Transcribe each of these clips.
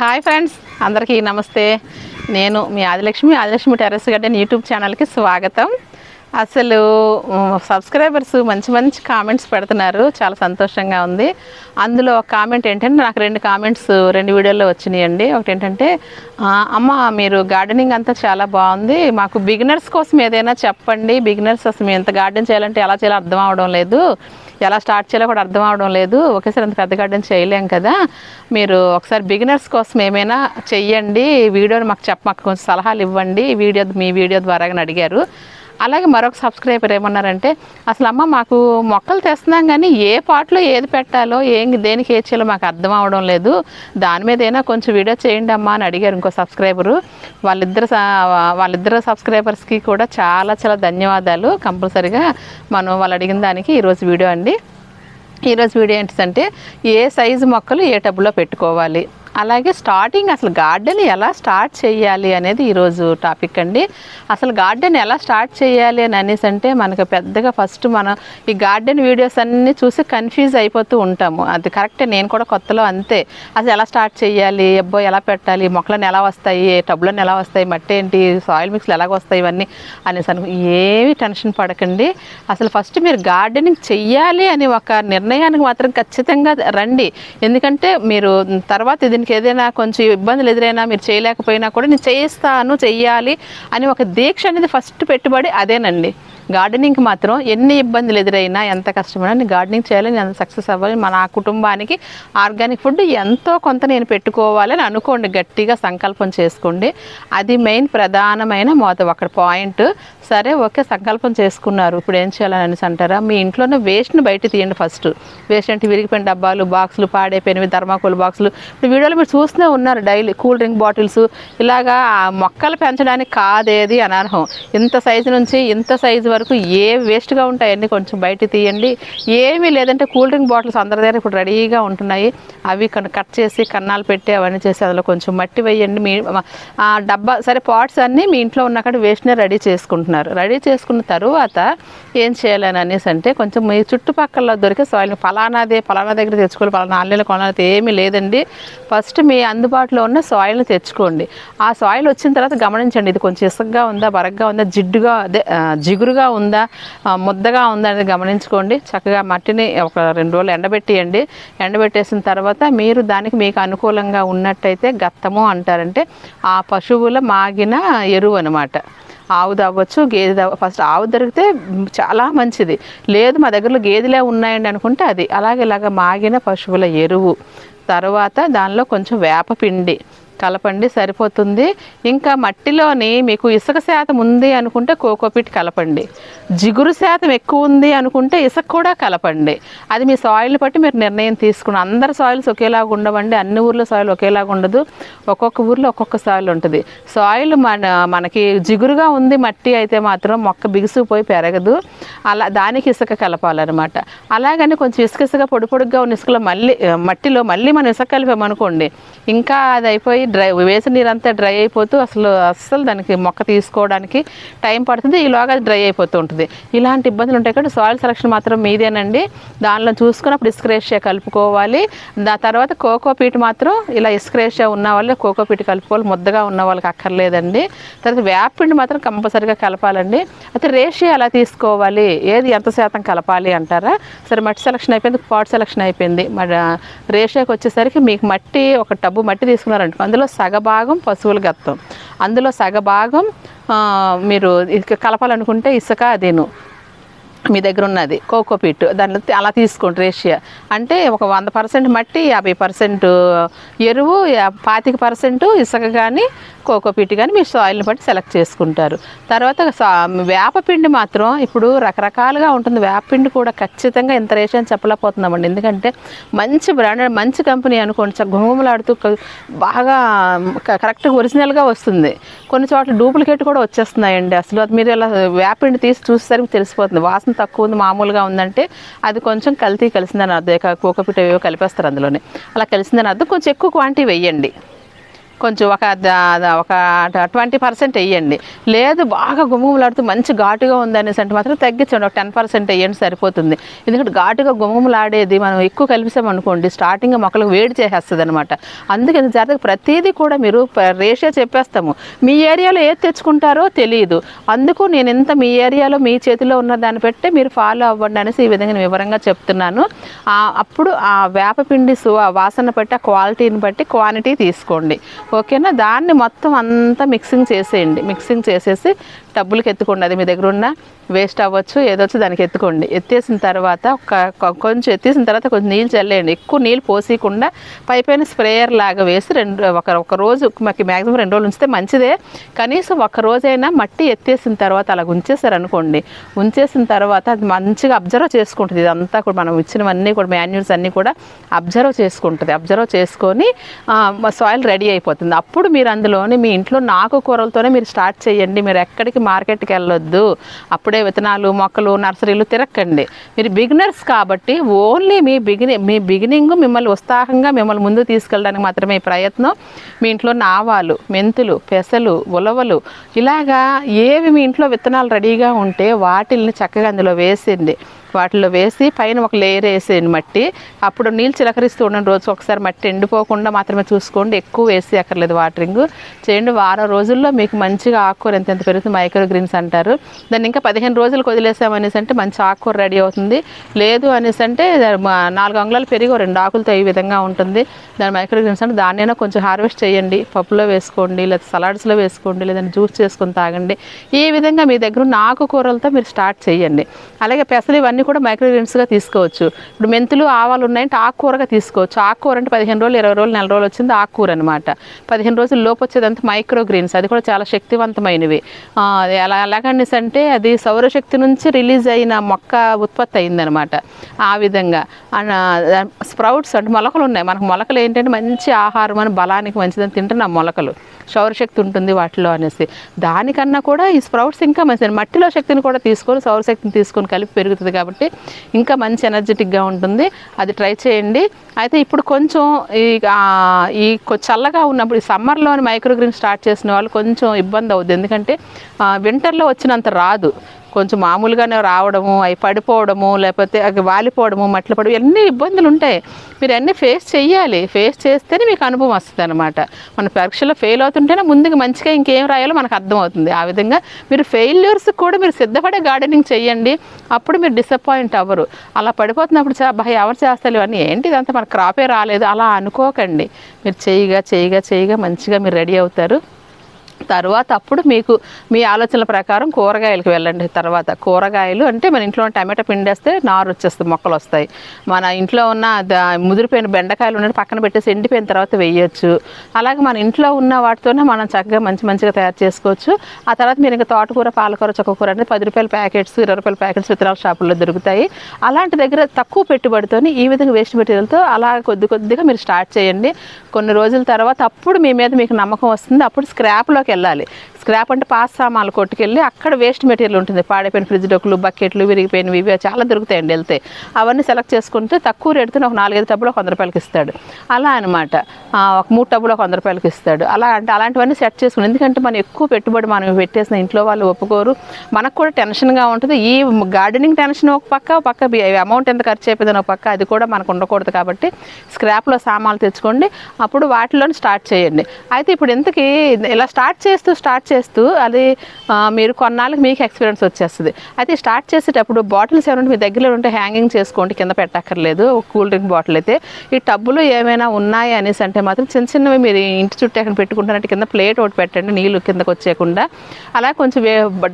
Hi friends అందరికీ నమస్తే. నేను మీ Adilakshmi Adilakshmi terrace garden YouTube ఛానల్కి స్వాగతం. అసలు సబ్స్క్రైబర్స్ మంచి మంచి కామెంట్స్ పెడుతున్నారు. చాలా సంతోషంగా ఉంది. అందులో ఒక కామెంట్ ఏంటంటే నాకు రెండు కామెంట్స్ రెండు వీడియోల్లో వచ్చినాయండి. ఒకటి ఏంటంటే అమ్మ మీరు గార్డెనింగ్ అంతా చాలా బాగుంది. మాకు బిగినర్స్ కోసం ఏదైనా చెప్పండి. బిగినర్స్ అసలు మేము ఎంత గార్డెన్ చేయాలంటే ఎలా చేయాలో అర్థం అవడం లేదు. ఎలా స్టార్ట్ చేయాలో కూడా అర్థం అవడం లేదు. ఒకేసారి అంత పెద్ద గార్డెన్ చేయలేం కదా. మీరు ఒకసారి బిగినర్స్ కోసం ఏమైనా చెయ్యండి. వీడియోని మాకు చెప్ప మాకు కొంచెం సలహాలు ఇవ్వండి. వీడియో మీ వీడియో ద్వారా అడిగారు. అలాగే మరొక సబ్స్క్రైబర్ ఏమన్నారంటే అసలు అమ్మ మాకు మొక్కలు తెస్తున్నాం కానీ ఏ పాటలో ఏది పెట్టాలో ఏం దేనికి ఏది చేయాలో మాకు అర్థం అవడం లేదు. దాని మీద అయినా కొంచెం వీడియో చేయండి అమ్మా అని అడిగారు ఇంకో సబ్స్క్రైబరు. వాళ్ళిద్దరు వాళ్ళిద్దరు సబ్స్క్రైబర్స్కి కూడా చాలా చాలా ధన్యవాదాలు. కంపల్సరిగా మనం వాళ్ళు అడిగిన దానికి ఈరోజు వీడియో అండి. ఈరోజు వీడియో ఏంటంటే ఏ సైజు మొక్కలు ఏ టబ్బులో పెట్టుకోవాలి? అలాగే స్టార్టింగ్ అసలు గార్డెన్ ఎలా స్టార్ట్ చేయాలి అనేది ఈరోజు టాపిక్ అండి. అసలు గార్డెన్ ఎలా స్టార్ట్ చేయాలి అని అనేసి అంటే మనకు పెద్దగా ఫస్ట్ మనం ఈ గార్డెన్ వీడియోస్ అన్నీ చూసి కన్ఫ్యూజ్ అయిపోతూ ఉంటాము. అది కరెక్టే నేను కూడా కొత్తలో అంతే. అసలు ఎలా స్టార్ట్ చేయాలి? అబ్బో ఎలా పెట్టాలి? మొక్కలను ఎలా వస్తాయి? టబ్లను ఎలా వస్తాయి? మట్టి ఏంటి? సాయిల్ మిక్స్లు ఎలాగ వస్తాయి? ఇవన్నీ అనేసి అనుకో ఏమీ టెన్షన్ పడకండి. అసలు ఫస్ట్ మీరు గార్డెనింగ్ చెయ్యాలి అని ఒక నిర్ణయానికి మాత్రం ఖచ్చితంగా రండి. ఎందుకంటే మీరు తర్వాత ఇది దీనికి ఏదైనా కొంచెం ఇబ్బందులు ఎదురైనా మీరు చేయలేకపోయినా కూడా నేను చేస్తాను చెయ్యాలి అని ఒక దీక్ష అనేది ఫస్ట్ పెట్టుబడి అదేనండి. గార్డెనింగ్కి మాత్రం ఎన్ని ఇబ్బందులు ఎదురైనా ఎంత కష్టమైనా నేను గార్డెనింగ్ చేయాలి నేను సక్సెస్ అవ్వాలి. మన కుటుంబానికి ఆర్గానిక్ ఫుడ్ ఎంతో కొంత నేను పెట్టుకోవాలని అనుకోండి గట్టిగా సంకల్పం చేసుకోండి. అది మెయిన్ ప్రధానమైన మొదటి ఒక పాయింట్ సరే ఓకే సంకల్పం చేసుకున్నారు. ఇప్పుడు ఏం చేయాలని అనేసి అంటారా? మీ ఇంట్లోనే వేస్ట్ని బయట తీయండి ఫస్ట్ వేస్ట్ అంటే విరిగిపోయిన డబ్బాలు బాక్సులు పాడైపోయినవి ధర్మాకోల్ బాక్సులు ఇప్పుడు వీడియోలో మీరు చూస్తూనే ఉన్నారు డైలీ కూల్ డ్రింక్ బాటిల్స్ ఇలాగా ఆ మొక్కలు పెంచడానికి కాదేది అనర్హం. ఇంత సైజు నుంచి ఇంత సైజు వరకు ఏ వేస్ట్గా ఉంటాయి కొంచెం బయట తీయండి. ఏమీ లేదంటే కూల్ డ్రింక్ బాటిల్స్ అందరి దగ్గర ఇప్పుడు రెడీగా ఉంటున్నాయి. అవి కట్ చేసి కన్నాలు పెట్టి అవన్నీ చేసి అందులో కొంచెం మట్టి వేయండి. మీ ఆ డబ్బా సరే పాట్స్ అన్నీ మీ ఇంట్లో ఉన్నక్కడ వేస్ట్నే రెడీ చేసుకుంటున్నారు. రెడీ చేసుకున్న తరువాత ఏం చేయాలని అనేసి అంటే కొంచెం మీ చుట్టుపక్కల దొరికే సాయిల్ని ఫలానాదే ఫలానా దగ్గర తెచ్చుకోవాలి ఫలానా ఆన్లైన్లో కొనాలి ఏమీ లేదండి. ఫస్ట్ మీ అందుబాటులో ఉన్న సాయిల్ని తెచ్చుకోండి. ఆ సాయిల్ వచ్చిన తర్వాత గమనించండి. ఇది కొంచెం ఇసుగ్గా ఉందా బరగ్గా ఉందా జిడ్డుగా అదే జిగురుగా ఉందా ముద్దగా ఉందా అనేది గమనించుకోండి. చక్కగా మట్టిని ఒక రెండు రోజులు ఎండబెట్టియండి. ఎండబెట్టేసిన తర్వాత మీరు దానికి మీకు అనుకూలంగా ఉన్నట్టయితే గత్తము అంటారంటే ఆ పశువుల మాగిన ఎరువు అనమాట ఆవు అవ్వచ్చు గేదె అవ్వ ఫస్ట్ ఆవు దొరికితే చాలా మంచిది. లేదు మా దగ్గరలో గేదెలే ఉన్నాయండి అనుకుంటే అది. అలాగే ఇలాగ మాగిన పశువుల ఎరువు. తర్వాత దానిలో కొంచెం వేపపిండి కలపండి సరిపోతుంది. ఇంకా మట్టిలోని మీకు ఇసుక శాతం ఉంది అనుకుంటే కోకోపిట్ కలపండి. జిగురు శాతం ఎక్కువ ఉంది అనుకుంటే ఇసుక కూడా కలపండి. అది మీ సాయిల్ బట్టి మీరు నిర్ణయం తీసుకుని అందరి సాయిల్స్ ఒకేలాగా ఉండవండి. అన్ని ఊర్లో సాయిల్ ఒకేలాగా ఉండదు. ఒక్కొక్క ఊర్లో ఒక్కొక్క సాయిల్ ఉంటుంది. సాయిల్ మన మనకి జిగురుగా ఉంది మట్టి అయితే మాత్రం మొక్క బిగుసుకుపోయి పెరగదు. అలా దానికి ఇసుక కలపాలన్నమాట. అలాగని కొంచెం ఇసుక ఇసుక పొడి పొడిగా ఉన్న ఇసుకలో మళ్ళీ మట్టిలో మళ్ళీ మనం ఇసుక కలిపామనుకోండి ఇంకా అది అయిపోయి డ్రై వేసిన నీరంతా డ్రై అయిపోతూ అసలు అస్సలు దానికి మొక్క తీసుకోవడానికి టైం పడుతుంది. ఈలోగా అది డ్రై అయిపోతూ ఉంటుంది. ఇలాంటి ఇబ్బందులు ఉంటాయి కాబట్టి సాయిల్ సెలక్షన్ మాత్రం మీదేనండి. దానిలో చూసుకున్నప్పుడు అప్పుడు రేషియా కలుపుకోవాలి. దా తర్వాత కోకో పీట్ మాత్రం ఇలా ఇసుక్రేషియా ఉన్న వాళ్ళు కోకో పీట్ కలుపుకోవాలి. ముద్దగా ఉన్న వాళ్ళకి అక్కర్లేదండి. తర్వాత వేపిండి మాత్రం కంపల్సరిగా కలపాలండి. అయితే రేషియో ఎలా తీసుకోవాలి? ఏది ఎంత శాతం కలపాలి అంటారా? సరే మట్టి సెలక్షన్ అయిపోయింది పాట్ సెలక్షన్ అయిపోయింది. మరి రేషియోకి వచ్చేసరికి మీకు మట్టి ఒక టబ్బు మట్టి తీసుకున్నారంటే అందులో సగభాగం పశువుల గత్తం. అందులో సగభాగం మీరు కలపాలనుకుంటే ఇసుక అదేను. మీ దగ్గర ఉన్నది. Cocopeat peat. తి- అలా తీసుకోండి రేషియా. అంటే ఒక వంద పర్సెంట్ మట్టి యాభై పర్సెంట్ ఎరువు పాతిక పర్సెంట్ ఇసుక కానీ కోకోపీట్ కానీ మీ సాయిల్ని బట్టి సెలెక్ట్ చేసుకుంటారు. తర్వాత వేపపిండి మాత్రం ఇప్పుడు రకరకాలుగా ఉంటుంది. వేపపిండి కూడా ఖచ్చితంగా ఇంత రేషన్ చెప్పలేకపోతున్నామండి. ఎందుకంటే మంచి బ్రాండెడ్ మంచి కంపెనీ అనుకోండి చ- గుమగుమలాడుతూ బాగా క- కరెక్ట్గా ఒరిజినల్గా వస్తుంది. కొన్ని చోట్ల డూప్లికేట్ కూడా వచ్చేస్తున్నాయండి. అసలు అది మీరు ఇలా వేపపిండి తీసి చూసేసరికి తెలిసిపోతుంది. వాసన తక్కువ ఉంది మామూలుగా ఉందంటే అది కొంచెం కల్తీ కలిసిందని అర్థం. కోకపిట ఏవో కలిపేస్తారు అందులోనే. అలా కలిసిందని అర్థం. కొంచెం ఎక్కువ క్వాంటిటీ వేయండి. కొంచెం ఒక ఒక ట్వంటీ పర్సెంట్ వేయండి. లేదు బాగా గుమగుమలాడుతూ మంచి ఘాటుగా ఉందనేసి అంటే మాత్రం తగ్గించండి. ఒక టెన్ పర్సెంట్ వేయండి సరిపోతుంది. ఎందుకంటే ఘాటుగా గుమగుమలాడేది మనం ఎక్కువ కలిపిసామనుకోండి స్టార్టింగ్ మొక్కలకు వేడి చేసేస్తుంది అనమాట అందుకని జాగ్రత్తగా ప్రతిదీ కూడా మీరు రేషియో చెప్పేస్తాము. మీ ఏరియాలో ఏది తెచ్చుకుంటారో తెలియదు అందుకు నేను ఎంత మీ ఏరియాలో మీ చేతిలో ఉన్న దాన్ని బట్టి మీరు ఫాలో అవ్వండి అనేసి ఈ విధంగా వివరంగా చెప్తున్నాను. అప్పుడు ఆ వేపపిండి సు ఆ వాసన బట్టి ఆ క్వాలిటీని బట్టి క్వాంటిటీ తీసుకోండి. ఓకేనా? దాన్ని మొత్తం అంతా మిక్సింగ్ చేసేయండి. మిక్సింగ్ చేసేసి టబ్బులకి ఎత్తుకోండి. అది మీ దగ్గర ఉన్న వేస్ట్ అవ్వచ్చు ఏదొచ్చు దానికి ఎత్తుకోండి. ఎత్తేసిన తర్వాత ఒక కొంచెం ఎత్తేసిన తర్వాత కొంచెం నీళ్ళు చల్లేయండి. ఎక్కువ నీళ్ళు పోసీకుండా పై పైన స్ప్రేయర్ లాగా వేసి రెండు ఒక ఒక రోజు మాకు మ్యాక్సిమం రెండు రోజులు ఉంచితే మంచిదే. కనీసం ఒక రోజైనా మట్టి ఎత్తేసిన తర్వాత అలా ఉంచేసారు అనుకోండి ఉంచేసిన తర్వాత అది మంచిగా అబ్జర్వ్ చేసుకుంటుంది. ఇదంతా కూడా మనం ఇచ్చినవన్నీ కూడా మాన్యూల్స్ అన్నీ కూడా అబ్జర్వ్ చేసుకుంటుంది. అబ్జర్వ్ చేసుకొని సాయిల్ రెడీ అయిపోతుంది. అప్పుడు మీరు అందులోని మీ ఇంట్లో నాకు కూరలతోనే మీరు స్టార్ట్ చేయండి. మీరు ఎక్కడికి మార్కెట్కి వెళ్ళొద్దు. అప్పుడే విత్తనాలు మొక్కలు నర్సరీలు తిరక్కండి. మీరు బిగినర్స్ కాబట్టి ఓన్లీ మీ బిగిని మీ బిగినింగ్ మిమ్మల్ని ఉత్సాహంగా మిమ్మల్ని ముందు తీసుకెళ్ళడానికి మాత్రమే ప్రయత్నం. మీ ఇంట్లో ఆవాలు మెంతులు పెసలు ఉలవలు ఇలాగా ఏవి మీ ఇంట్లో విత్తనాలు రెడీగా ఉంటే వాటిల్ని చక్కగా అందులో వేసింది. వాటిలో వేసి పైన ఒక లేయర్ వేసేయండి మట్టి. అప్పుడు నీళ్ళు చిలకరిస్తూ ఉండండి. రోజు ఒకసారి మట్టి ఎండిపోకుండా మాత్రమే చూసుకోండి. ఎక్కువ వేసి అక్కర్లేదు వాటరింగ్ చేయండి. వారం రోజుల్లో మీకు మంచిగా ఆకుకూర ఎంత ఎంత పెరుగుతుంది మైక్రో గ్రీన్స్ అంటారు. దాన్ని ఇంకా పదిహేను రోజులకు వదిలేసామనేసి అంటే మంచి ఆకుకూర రెడీ అవుతుంది. లేదు అనేసి అంటే మా నాలుగు అంగుళాలు పెరిగి రెండు ఆకులతో ఈ విధంగా ఉంటుంది. దాని మైక్రో గ్రీన్స్ అంటే దాన్నైనా కొంచెం హార్వెస్ట్ చేయండి. పప్పులో వేసుకోండి లేదా సలాడ్స్లో వేసుకోండి లేదంటే జ్యూస్ చేసుకొని తాగండి. ఈ విధంగా మీ దగ్గర ఉన్న ఆకుకూరలతో మీరు స్టార్ట్ చేయండి. అలాగే పెసలు ఇవన్నీ కూడా మైక్రోగ్రీన్స్గా తీసుకోవచ్చు. ఇప్పుడు మెంతులు ఆవాలు ఉన్నాయంటే ఆకుకూరగా తీసుకోవచ్చు. ఆకుకూర అంటే పదిహేను రోజులు ఇరవై రోజులు నెల రోజులు వచ్చింది ఆకుకూర అనమాట పదిహేను రోజుల లోపు వచ్చేదంతా మైక్రో గ్రీన్స్ అది కూడా చాలా శక్తివంతమైనవి. ఎలా ఎలాగనేసి అంటే అది సౌరశక్తి నుంచి రిలీజ్ అయిన మొక్క ఉత్పత్తి అయిందనమాట ఆ విధంగా. స్ప్రౌట్స్ అంటే మొలకలు ఉన్నాయి. మనకు మొలకలు ఏంటంటే మంచి ఆహారం అని బలానికి మంచిదని తింటున్నాం మొలకలు. సౌరశక్తి ఉంటుంది వాటిలో అనేసి. దానికన్నా కూడా ఈ స్ప్రౌట్స్ ఇంకా మంచిది మట్టిలో శక్తిని కూడా తీసుకొని సౌరశక్తిని తీసుకొని కలిపి పెరుగుతుంది కాబట్టి ఇంకా మంచి ఎనర్జెటిక్గా ఉంటుంది. అది ట్రై చేయండి. అయితే ఇప్పుడు కొంచెం ఈ ఈ చల్లగా ఉన్నప్పుడు ఈ సమ్మర్లోని మైక్రోగ్రీన్ స్టార్ట్ చేసిన వాళ్ళు కొంచెం ఇబ్బంది అవుద్ది. ఎందుకంటే వింటర్లో వచ్చినంత రాదు. కొంచెం మామూలుగానే రావడము అవి పడిపోవడము లేకపోతే అవి వాలిపోవడము మట్లు పడడం ఎన్ని ఇబ్బందులు ఉంటాయి. మీరు అన్నీ ఫేస్ చేయాలి. ఫేస్ చేస్తేనే మీకు అనుభవం వస్తుంది అనమాట మన పరీక్షలో ఫెయిల్ అవుతుంటేనే ముందుగా మంచిగా ఇంకేం రాయాలో మనకు అర్థమవుతుంది. ఆ విధంగా మీరు ఫెయిల్యూర్స్ కూడా మీరు సిద్ధపడే గార్డెనింగ్ చేయండి అప్పుడు మీరు డిసప్పాయింట్ అవ్వరు. అలా పడిపోతున్నప్పుడు చా భయ ఎవరు చేస్తారు ఇవన్నీ? ఏంటి ఇదంతా? మన క్రాపే రాలేదు. అలా అనుకోకండి. మీరు చేయగా చేయగా చేయగా మంచిగా మీరు రెడీ అవుతారు. తర్వాత అప్పుడు మీకు మీ ఆలోచనల ప్రకారం కూరగాయలకు వెళ్ళండి. తర్వాత కూరగాయలు అంటే మన ఇంట్లో ఉన్న టమాటా పిండేస్తే నారు వచ్చేస్తుంది మొక్కలు వస్తాయి మన ఇంట్లో ఉన్న ముదిరిపోయిన బెండకాయలు ఉన్నట్టు పక్కన పెట్టేసి ఎండిపోయిన తర్వాత వేయచ్చు. అలాగే మన ఇంట్లో ఉన్న వాటితోనే మనం చక్కగా మంచి మంచిగా తయారు చేసుకోవచ్చు. ఆ తర్వాత మీరు ఇంకా తోటకూర పాలకూర చొక్కకూర అంటే పది రూపాయల ప్యాకెట్స్ ఇరవై రూపాయల ప్యాకెట్స్ విత్తనాల షాపుల్లో దొరుకుతాయి. అలాంటి దగ్గర తక్కువ పెట్టుబడితోని ఈ విధంగా వేస్ట్ మెటీరియల్తో అలా కొద్ది కొద్దిగా మీరు స్టార్ట్ చేయండి. కొన్ని రోజుల తర్వాత అప్పుడు మీ మీద మీకు నమ్మకం వస్తుంది. అప్పుడు స్క్రాప్లోకి halales. స్క్రాప్ అంటే పాస్ సామాన్లు కొట్టుకెళ్ళి అక్కడ వేస్ట్ మెటీరియల్ ఉంటుంది. పాడైపోయిన ఫ్రిడ్జ్ డొక్కులు బకెట్లు విరిగిపోయినవి ఇవి చాలా దొరుకుతాయండి వెళ్తే. అవన్నీ సెలెక్ట్ చేసుకుంటే తక్కువ రేటుతో ఒక నాలుగైదు టబ్బులు ఒక వంద రూపాయలకి ఇస్తాడు. అలా అనమాట ఒక మూడు టబ్బులు ఒక వంద రూపాయలకి ఇస్తాడు. అలా అంటే అలాంటివన్నీ సెట్ చేసుకుని ఎందుకంటే మనం ఎక్కువ పెట్టుబడి మనం పెట్టేసిన ఇంట్లో వాళ్ళు ఒప్పుకోరు. మనకు కూడా టెన్షన్గా ఉంటుంది. ఈ గార్డెనింగ్ టెన్షన్ ఒక పక్క ఒక పక్క అమౌంట్ ఎంత ఖర్చు అయిపోయిందని ఒక పక్క అది కూడా మనకు ఉండకూడదు కాబట్టి స్క్రాప్లో సామాన్లు తెచ్చుకోండి. అప్పుడు వాటిలోనే స్టార్ట్ చేయండి. అయితే ఇప్పుడు ఇంతకీ ఇలా స్టార్ట్ చేస్తూ స్టార్ట్ చేస్తూ అది మీరు కొన్నాళ్ళకి మీకు ఎక్స్పీరియన్స్ వచ్చేస్తుంది. అయితే స్టార్ట్ చేసేటప్పుడు బాటిల్స్ ఏమైనా మీ దగ్గరలో ఉంటే హ్యాంగింగ్ చేసుకోండి కింద పెట్టక్కర్లేదు కూల్ డ్రింక్ బాటిల్ అయితే. ఈ టబ్బులు ఏమైనా ఉన్నాయి అనేసి అంటే మాత్రం చిన్న చిన్నవి మీరు ఇంటి చుట్టూ ఎక్కడ పెట్టుకుంటారంటే కింద ప్లేట్ ఒకటి పెట్టండి నీళ్ళు కిందకు వచ్చేయకుండా. అలా కొంచెం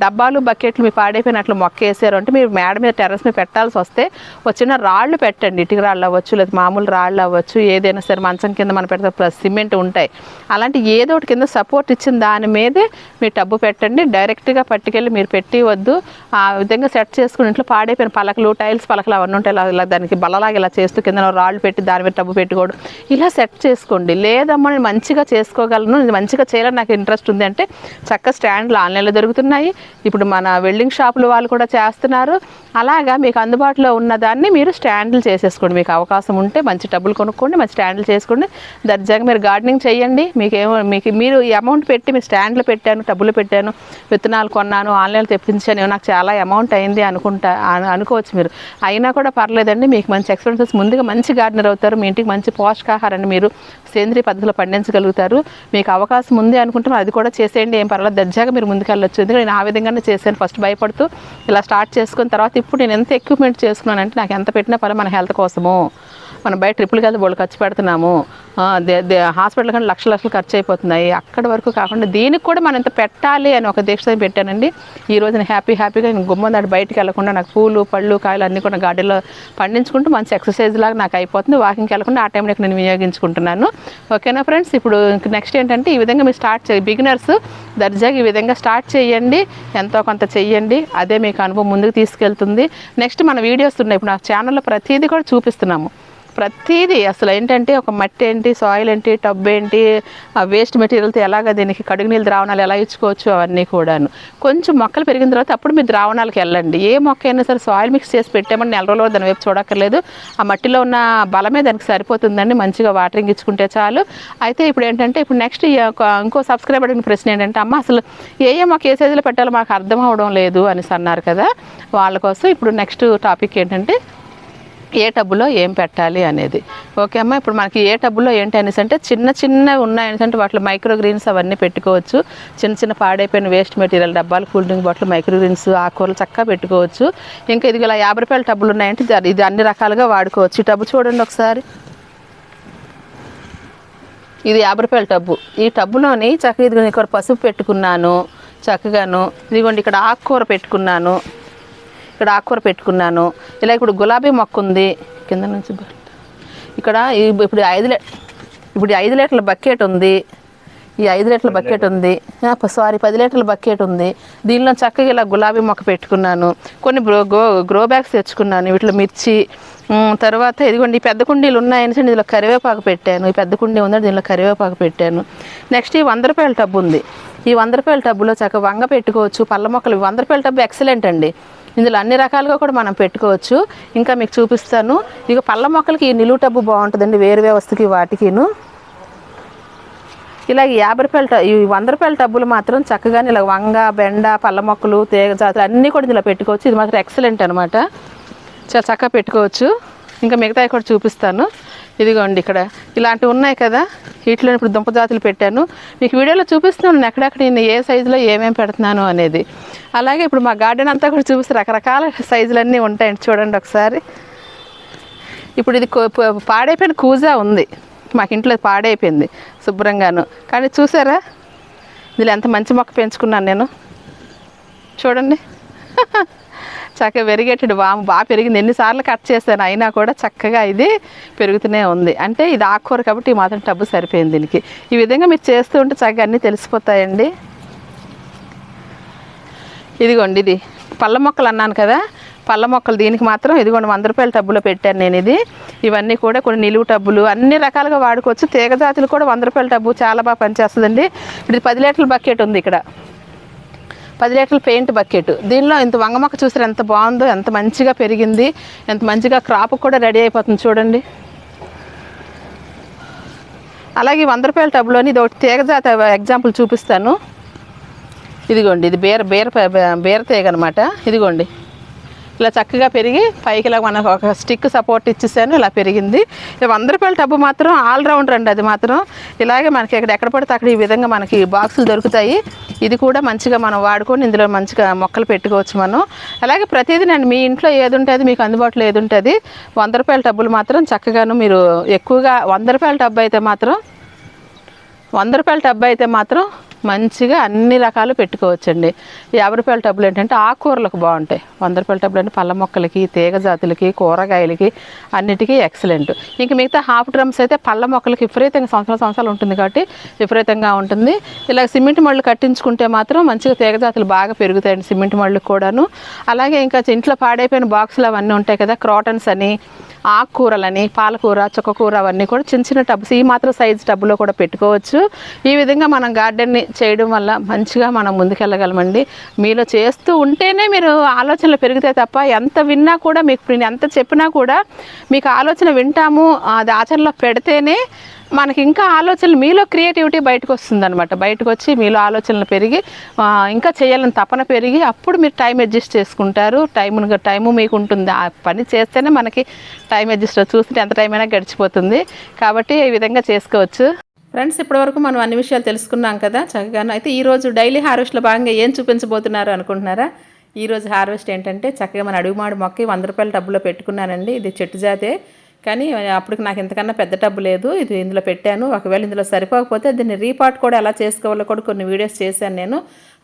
డబ్బాలు బకెట్లు మీ పాడైపోయినట్లు మొక్క వేసారు అంటే మీరు మేడ మీద టెర్రస్ మీద పెట్టాల్సి వస్తే వచ్చిన రాళ్ళు పెట్టండి. ఇటుక రాళ్ళు అవ్వచ్చు లేదా మామూలు రాళ్ళు అవ్వచ్చు ఏదైనా సరే మంచం కింద మనం పెడతాం సిమెంట్ ఉంటాయి. అలాంటి ఏదో ఒకటి కింద సపోర్ట్ ఇచ్చిన దాని మీదే మీరు టబ్బు పెట్టండి. డైరెక్ట్గా పట్టుకెళ్ళి మీరు పెట్టి వద్దు. ఆ విధంగా సెట్ చేసుకుని ఇంట్లో పాడైపోయిన పలకలు టైల్స్ పలకలు అవన్నీ ఉంటాయి ఇలా దానికి బల్లలాగా ఇలా చేస్తూ కింద రాళ్ళు పెట్టి దాని మీద టబ్బు పెట్టుకోవడం. ఇలా సెట్ చేసుకోండి. లేదమ్మా నేను మంచిగా చేసుకోగలను నేను మంచిగా చేయాలని నాకు ఇంట్రెస్ట్ ఉంది అంటే చక్క స్టాండ్లు ఆన్లైన్లో దొరుకుతున్నాయి. ఇప్పుడు మన వెల్డింగ్ షాపులు వాళ్ళు కూడా చేస్తున్నారు. అలాగా మీకు అందుబాటులో ఉన్న దాన్ని మీరు స్టాండ్లు చేసేసుకోండి. మీకు అవకాశం ఉంటే మంచి డబ్బులు కొనుక్కోండి మంచి స్టాండ్లు చేసుకోండి. దర్జాగా మీరు గార్డెనింగ్ చేయండి. మీకు ఏమో మీకు మీరు ఈ అమౌంట్ పెట్టి మీరు స్టాండ్లు పెట్టాను డబ్బులు పెట్టాను విత్తనాలు కొన్నాను ఆన్లైన్లో తెప్పించాను. నాకు చాలా అమౌంట్ అయింది అనుకుంటా అనుకోవచ్చు మీరు. అయినా కూడా పర్లేదండి మీకు మంచి ఎక్స్పీరియన్సెస్ ముందుగా మంచి గార్డెనర్ అవుతారు మీ ఇంటికి మంచి పోషకాహారాన్ని మీరు సేంద్రియ పద్ధతిలో పండించగలుగుతారు. మీకు అవకాశం ఉంది అనుకుంటే అది కూడా చేసేయండి ఏం పర్వాలేదు. దర్జాగా మీరు ముందుకెళ్ళొచ్చు. ఎందుకంటే నేను ఆ విధంగానే చేశాను ఫస్ట్ భయపడుతూ ఇలా స్టార్ట్ చేసుకున్న తర్వాత ఇప్పుడు నేను ఎంత ఎక్విప్మెంట్ చేసుకున్నానంటే నాకు ఎంత పెట్టినా పర్లేదు మన హెల్త్ కోసము. మనం బయట ట్రిప్పులు కలిసి బోళ్ళు ఖర్చు పెడుతున్నాము. హాస్పిటల్ కానీ లక్షల లక్షలు ఖర్చు అయిపోతున్నాయి అక్కడి వరకు కాకుండా దీనికి కూడా మనం ఇంత పెట్టాలి అని ఒక దీక్ష పెట్టానండి. ఈ రోజు నేను హ్యాపీ హ్యాపీగా నేను గుమ్మం దాటి బయటికి వెళ్ళకుండా నాకు పూలు పళ్ళు కాయలు అన్నీ కూడా గార్డెన్లో పండించుకుంటూ మంచి ఎక్సర్సైజ్ లాగా నాకు అయిపోతుంది. వాకింగ్కి వెళ్ళకుండా ఆ టైంలో నేను వినియోగించుకుంటున్నాను. ఓకేనా ఫ్రెండ్స్? ఇప్పుడు నెక్స్ట్ ఏంటంటే ఈ విధంగా మీరు స్టార్ట్ చేయ బిగినర్స్ దర్జాగా ఈ విధంగా స్టార్ట్ చేయండి. ఎంతో కొంత చెయ్యండి. అదే మీకు అనుభవం ముందుకు తీసుకెళ్తుంది. నెక్స్ట్ మన వీడియోస్ ఉన్నాయి. ఇప్పుడు నా ఛానల్లో ప్రతిదీ కూడా చూపిస్తున్నాము. ప్రతిదీ అసలు ఏంటంటే ఒక మట్టి ఏంటి సాయిల్ ఏంటి టబ్ ఏంటి ఆ వేస్ట్ మెటీరియల్తో ఎలాగ దీనికి కడుగు నీళ్ళు ద్రావణాలు ఎలా ఇచ్చుకోవచ్చు అవన్నీ కూడాను. కొంచెం మొక్కలు పెరిగిన తర్వాత అప్పుడు మీరు ద్రావణాలకు వెళ్ళండి. ఏ మొక్క అయినా సరే సాయిల్ మిక్స్ చేసి పెట్టామని నెల రోజులు దాని వైపు చూడక్కర్లేదు. ఆ మట్టిలో ఉన్న బలమే దానికి సరిపోతుందండి. మంచిగా వాటరింగ్ ఇచ్చుకుంటే చాలు. అయితే ఇప్పుడు ఏంటంటే ఇప్పుడు నెక్స్ట్ ఇంకో సబ్స్క్రైబర్ అడిగిన ప్రశ్న ఏంటంటే అమ్మ అసలు ఏ ఏ మొక్క ఏ సైజులో పెట్టాలో మాకు అర్థం అవడం లేదు అనేసి అన్నారు కదా. వాళ్ళ కోసం ఇప్పుడు నెక్స్ట్ టాపిక్ ఏంటంటే ఏ టబ్బులో ఏం పెట్టాలి అనేది. ఓకే అమ్మ ఇప్పుడు మనకి ఏ టబ్బులో ఏంటి అనేసి అంటే చిన్న చిన్న ఉన్నాయి అనేసి అంటే వాటిలో మైక్రో గ్రీన్స్ అవన్నీ పెట్టుకోవచ్చు. చిన్న చిన్న పాడైపోయిన వేస్ట్ మెటీరియల్ డబ్బాలు cool drink bottle micro greens ఆకుకూరలు చక్కగా పెట్టుకోవచ్చు. ఇంకా ఇది ఇలా యాభై రూపాయల టబ్బులు ఉన్నాయంటే ఇది- అన్ని రకాలుగా వాడుకోవచ్చు. ఈ టబ్బు చూడండి ఒకసారి. ఇది యాభై రూపాయల టబ్బు. ఈ టబ్బులోని చక్కగా ఇది ఇక్కడ పసుపు పెట్టుకున్నాను చక్కగాను. ఇదిగోండి ఇక్కడ ఆకుకూర పెట్టుకున్నాను. ఇక్కడ ఆకుకూర పెట్టుకున్నాను. ఇలా ఇప్పుడు గులాబీ మొక్క ఉంది కింద నుంచి ఇక్కడ ఇప్పుడు ఐదు ఇప్పుడు ఐదు లీటర్ల బకెట్ ఉంది. ఈ ఐదు లీటర్ల బకెట్ ఉంది. సారీ పది లీటర్ల బకెట్ ఉంది. దీనిలో చక్కగా ఇలా గులాబీ మొక్క పెట్టుకున్నాను. కొన్ని గ్రో గ్రో గ్రో బ్యాగ్స్ తెచ్చుకున్నాను. వీటిలో మిర్చి తర్వాత ఇదిగోండి ఈ పెద్ద కుండీలు ఉన్నాయని చెప్పి ఇందులో కరివేపాకు పెట్టాను. ఈ పెద్ద కుండీ ఉందని దీనిలో కరివేపాకు పెట్టాను. నెక్స్ట్ ఈ వంద రూపాయల టబ్బు ఉంది. ఈ వంద రూపాయల టబ్బులో చక్కగా వంగ పెట్టుకోవచ్చు. పళ్ళ మొక్కలు వంద రూపాయల టబ్బు ఎక్సలెంట్ అండి. ఇందులో అన్ని రకాలుగా కూడా మనం పెట్టుకోవచ్చు. ఇంకా మీకు చూపిస్తాను. ఇక పళ్ళ మొక్కలకి ఈ నిలువు టబ్బు బాగుంటుందండి వేరు వ్యవస్థకి వాటికిను. ఇలా యాభై రూపాయల ట- ఈ వంద రూపాయల టబ్బులు మాత్రం చక్కగానే ఇలా వంగ బెండ పళ్ళ మొక్కలు తీగ జాతులు అన్నీ కూడా ఇందులో పెట్టుకోవచ్చు. ఇది మాత్రం ఎక్సలెంట్ అనమాట చాలా చక్కగా పెట్టుకోవచ్చు. ఇంకా మిగతావి కూడా చూపిస్తాను. ఇదిగోండి ఇక్కడ. ఇలాంటివి ఉన్నాయి కదా? వీటిలో ఇప్పుడు దుంప జాతులు పెట్టాను. మీకు వీడియోలో చూపిస్తున్నాను నేను ఎక్కడెక్కడ నేను ఏ సైజులో ఏమేమి పెడుతున్నాను అనేది. అలాగే ఇప్పుడు మా గార్డెన్ అంతా కూడా చూపిస్తే రకరకాల సైజులన్నీ ఉంటాయండి చూడండి ఒకసారి. ఇప్పుడు ఇది పాడైపోయిన కూజా ఉంది. మాకు ఇంట్లో పాడైపోయింది శుభ్రంగాను. కానీ చూసారా? ఇందులో ఎంత మంచి మొక్క పెంచుకున్నాను నేను. చూడండి. చక్కగా వెరిగేటెడ్ వాము బాగా పెరిగింది. ఎన్నిసార్లు కట్ చేశాను అయినా కూడా చక్కగా ఇది పెరుగుతూనే ఉంది. అంటే ఇది ఆకుకూర కాబట్టి ఈ మాత్రం టబ్బు సరిపోయింది దీనికి. ఈ విధంగా మీరు చేస్తూ ఉంటే చక్కగా అన్నీ తెలిసిపోతాయండి. ఇదిగోండి ఇది. పళ్ళ మొక్కలు అన్నాను కదా. పళ్ళ మొక్కలు దీనికి మాత్రం ఇదిగోండి వంద రూపాయల టబ్బులో పెట్టాను నేను ఇది. ఇవన్నీ కూడా కొన్ని నిలువు టబ్బులు అన్ని రకాలుగా వాడుకోవచ్చు. తీగ జాతులు కూడా వంద రూపాయల టబ్బు చాలా బాగా పనిచేస్తుందండి. ఇప్పుడు ఇది పది లీటర్ల బకెట్ ఉంది ఇక్కడ. పది లీటర్ల పెయింట్ బకెట్. దీనిలో ఇంత వంగ మొక్క చూసారు ఎంత బాగుందో ఎంత మంచిగా పెరిగింది ఎంత మంచిగా క్రాప్ కూడా రెడీ అయిపోతుంది చూడండి. అలాగే వంద రూపాయల టబ్లోని ఇది ఒకటి తీగ జాత ఎగ్జాంపుల్ చూపిస్తాను. ఇదిగోండి ఇది బీర బీర బీర తీగ అనమాట ఇదిగోండి. ఇలా చక్కగా పెరిగి పైకి ఇలా మనకు ఒక స్టిక్ సపోర్ట్ ఇచ్చేసాను ఇలా పెరిగింది. వంద రూపాయల టబ్బు మాత్రం ఆల్ రౌండర్ అండి అది మాత్రం. ఇలాగే మనకి ఇక్కడ ఎక్కడ పడితే అక్కడ ఈ విధంగా మనకి బాక్సులు దొరుకుతాయి. ఇది కూడా మంచిగా మనం వాడుకొని ఇందులో మంచిగా మొక్కలు పెట్టుకోవచ్చు మనం. అలాగే ప్రతిదీ నేను మీ ఇంట్లో ఏది ఉంటుంది మీకు అందుబాటులో ఏది ఉంటుంది వంద రూపాయల టబ్బులు మాత్రం చక్కగాను మీరు ఎక్కువగా వంద రూపాయల టబ్బు అయితే మాత్రం వంద రూపాయల టబ్బు అయితే మాత్రం మంచిగా అన్ని రకాలు పెట్టుకోవచ్చండి. యాభై రూపాయల టబ్బులు ఏంటంటే ఆకుకూరలకు బాగుంటాయి. వంద రూపాయల టబ్బులు అంటే పళ్ళ మొక్కలకి తీగ జాతులకి కూరగాయలకి అన్నిటికీ ఎక్సలెంట్. ఇంక మిగతా హాఫ్ డ్రమ్స్ అయితే పళ్ళ మొక్కలకి విపరీతంగా సంవత్సరాల సంవత్సరాలు ఉంటుంది కాబట్టి విపరీతంగా ఉంటుంది. ఇలా సిమెంట్ మళ్ళు కట్టించుకుంటే మాత్రం మంచిగా తీగ జాతులు బాగా పెరుగుతాయండి సిమెంట్ మళ్ళీ కూడాను. అలాగే ఇంకా ఇంట్లో పాడైపోయిన బాక్సులు అవన్నీ ఉంటాయి కదా క్రాటన్స్ అని ఆకుకూరలని పాలకూర చుక్కకూర అవన్నీ కూడా చిన్న చిన్న టబ్స్ ఈ మాత్రం సైజు టబ్లో కూడా పెట్టుకోవచ్చు. ఈ విధంగా మనం గార్డెన్ని చేయడం వల్ల మంచిగా మనం ముందుకెళ్ళగలమండి. మీలో చేస్తూ ఉంటేనే మీరు ఆలోచనలు పెరుగుతాయి తప్ప ఎంత విన్నా కూడా మీకు నేను ఎంత చెప్పినా కూడా మీకు ఆలోచన వింటాము అది ఆచరణలో పెడితేనే మనకి ఇంకా ఆలోచనలు మీలో క్రియేటివిటీ బయటకు వస్తుందన్నమాట బయటకు వచ్చి మీలో ఆలోచనలు పెరిగి ఇంకా చేయాలని తపన పెరిగి అప్పుడు మీరు టైం అడ్జస్ట్ చేసుకుంటారు. టైం టైము మీకు ఉంటుంది ఆ పని చేస్తేనే మనకి టైం అడ్జస్ట్ చూస్తుంటే ఎంత టైం అయినా గడిచిపోతుంది. కాబట్టి ఈ విధంగా చేసుకోవచ్చు. ఫ్రెండ్స్ ఇప్పటివరకు మనం అన్ని విషయాలు తెలుసుకున్నాం కదా చక్కగాను. అయితే ఈరోజు డైలీ హార్వెస్ట్లో భాగంగా ఏం చూపించబోతున్నారు అనుకుంటున్నారా? ఈరోజు హార్వెస్ట్ ఏంటంటే చక్కగా మన అడుగుమాడు మొక్క వంద రూపాయల డబ్బులో పెట్టుకున్నానండి. ఇది చెట్టు జాతే. కానీ అప్పటికి నాకు ఇంతకన్నా పెద్ద టబ్బు లేదు. ఇది ఇందులో పెట్టాను. ఒకవేళ ఇందులో సరిపోకపోతే దీన్ని రీపాట్ కూడా ఎలా చేసుకోవాలో కూడా కొన్ని వీడియోస్ చేశాను నేను.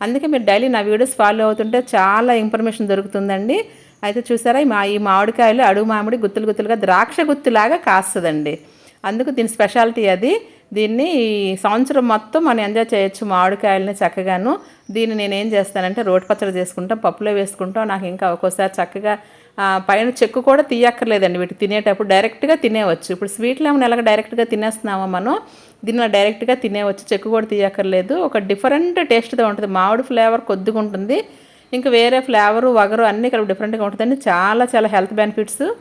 అందుకే మీరు డైలీ నా వీడియోస్ ఫాలో అవుతుంటే చాలా ఇన్ఫర్మేషన్ దొరుకుతుందండి. అయితే చూసారా మా ఈ మామిడికాయలు అడుగు మామిడి గుత్తులు గుత్తులుగా ద్రాక్ష గుత్తులాగా కాస్తుందండి. అందుకు దీని స్పెషాలిటీ అది. దీన్ని ఈ సంవత్సరం మొత్తం మనం ఎంజాయ్ చేయొచ్చు మామిడికాయలని చక్కగాను. దీన్ని నేను ఏం చేస్తానంటే రోటి పచ్చడి చేసుకుంటాం పప్పులో వేసుకుంటాం. నాకు ఇంకా ఒక్కోసారి చక్కగా పైన చెక్కు కూడా తీయక్కర్లేదండి. వీటి తినేటప్పుడు డైరెక్ట్గా తినేవచ్చు. ఇప్పుడు స్వీట్లు ఏమైనా ఎలాగ డైరెక్ట్గా తినేస్తున్నామా మనం దీనిలో డైరెక్ట్గా తినేవచ్చు. చెక్కు కూడా తీయక్కర్లేదు. ఒక డిఫరెంట్ టేస్ట్తో ఉంటుంది. మామిడి ఫ్లేవర్ కొద్దిగా ఉంటుంది. ఇంకా వేరే ఫ్లేవరు వగరు అన్నీ కలిపి డిఫరెంట్గా ఉంటుందండి. చాలా చాలా హెల్త్ బెనిఫిట్స్.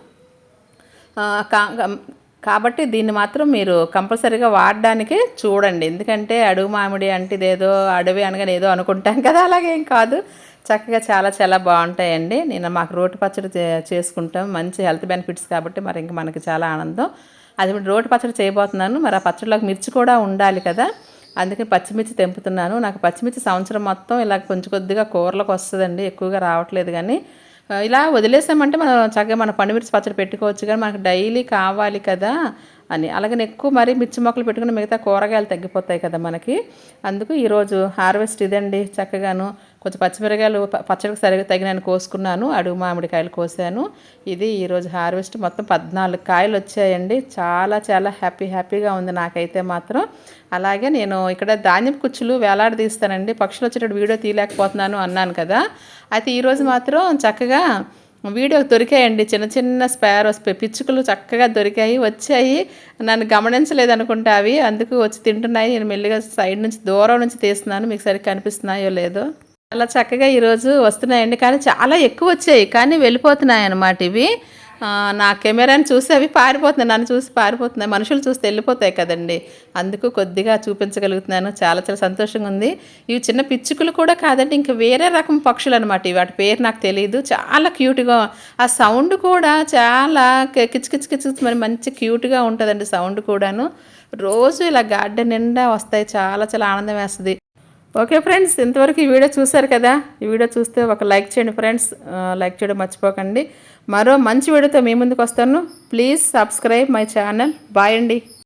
కా- కాబట్టి దీన్ని మాత్రం మీరు కంపల్సరీగా వాడడానికి చూడండి. ఎందుకంటే అడుగు మామిడి అంటే ఇదేదో అడవి అనగానే ఏదో అనుకుంటాం కదా. అలాగేం కాదు. చక్కగా చాలా చాలా బాగుంటాయండి. నేను మాకు రోటి పచ్చడి చేసుకుంటాం. మంచి హెల్త్ బెనిఫిట్స్ కాబట్టి మరి ఇంకా మనకి చాలా ఆనందం. అది రోటి పచ్చడి చేయబోతున్నాను. మరి ఆ పచ్చడిలోకి మిర్చి కూడా ఉండాలి కదా. అందుకే పచ్చిమిర్చి తెంపుతున్నాను. నాకు పచ్చిమిర్చి సంవత్సరం మొత్తం ఇలా కొంచెం కొద్దిగా కూరలకు వస్తుందండి. ఎక్కువగా రావట్లేదు కానీ ఇలా వదిలేసామంటే మనం చక్కగా మన పండుమిర్చి పచ్చడి పెట్టుకోవచ్చు కానీ మనకు డైలీ కావాలి కదా అని. అలాగే ఎక్కువ మరి మిర్చి మొక్కలు పెట్టుకుని మిగతా కూరగాయలు తగ్గిపోతాయి కదా మనకి. అందుకు ఈరోజు హార్వెస్ట్ ఇదండి చక్కగాను. కొంచెం పచ్చిమిరకాయలు ప- పచ్చడికి సరిగా తగినని కోసుకున్నాను. అడుగు మామిడికాయలు కోసాను. ఇది ఈరోజు హార్వెస్ట్ మొత్తం పద్నాలుగు కాయలు వచ్చాయండి. చాలా చాలా హ్యాపీ హ్యాపీగా ఉంది నాకైతే మాత్రం. అలాగే నేను ఇక్కడ ధాన్యం కుచ్చులు వేలాడదీస్తానండి పక్షులు వచ్చేటప్పుడు వీడియో తీయలేకపోతున్నాను అన్నాను కదా. అయితే ఈరోజు మాత్రం చక్కగా వీడియో దొరికాయండి. చిన్న చిన్న స్పారోస్ పిచ్చుకలు చక్కగా దొరికాయి వచ్చాయి. నన్ను గమనించలేదు అనుకుంటా అవి. అందుకు వచ్చి తింటున్నాయి. నేను మెల్లిగా సైడ్ నుంచి దూరం నుంచి తీస్తున్నాను. మీకు సరిగ్గా కనిపిస్తున్నాయో లేదో. చాలా చక్కగా ఈరోజు వస్తున్నాయండి. కానీ చాలా ఎక్కువ వచ్చాయి. కానీ వెళ్ళిపోతున్నాయి అన్నమాట ఇవి. నా కెమెరాని చూసి అవి పారిపోతున్నాయి. నన్ను చూసి పారిపోతున్నాయి. మనుషులు చూస్తే వెళ్ళిపోతాయి కదండి. అందుకు కొద్దిగా చూపించగలుగుతున్నాను. చాలా చాలా సంతోషంగా ఉంది. ఇవి చిన్న పిచ్చుకలు కూడా కాదండి. ఇంకా వేరే రకం పక్షులు అనమాట ఇవి. వాటి పేరు నాకు తెలియదు చాలా క్యూట్గా ఆ సౌండ్ కూడా చాలా కి- కిచ్ కిచ్ కిచ్ కిచ్ మరి మంచి క్యూట్గా ఉంటుందండి సౌండ్ కూడాను. రోజు ఇలా గార్డెన్ నిండా వస్తాయి. చాలా చాలా ఆనందం వేస్తుంది. ఓకే ఫ్రెండ్స్ ఇంతవరకు ఈ వీడియో చూశారు కదా? ఈ వీడియో చూస్తే ఒక లైక్ చేయండి ఫ్రెండ్స్. లైక్ చేయడం మర్చిపోకండి. మరో మంచి వీడియోతో మీ ముందుకు వస్తాను. Please subscribe my channel. Bye అండి.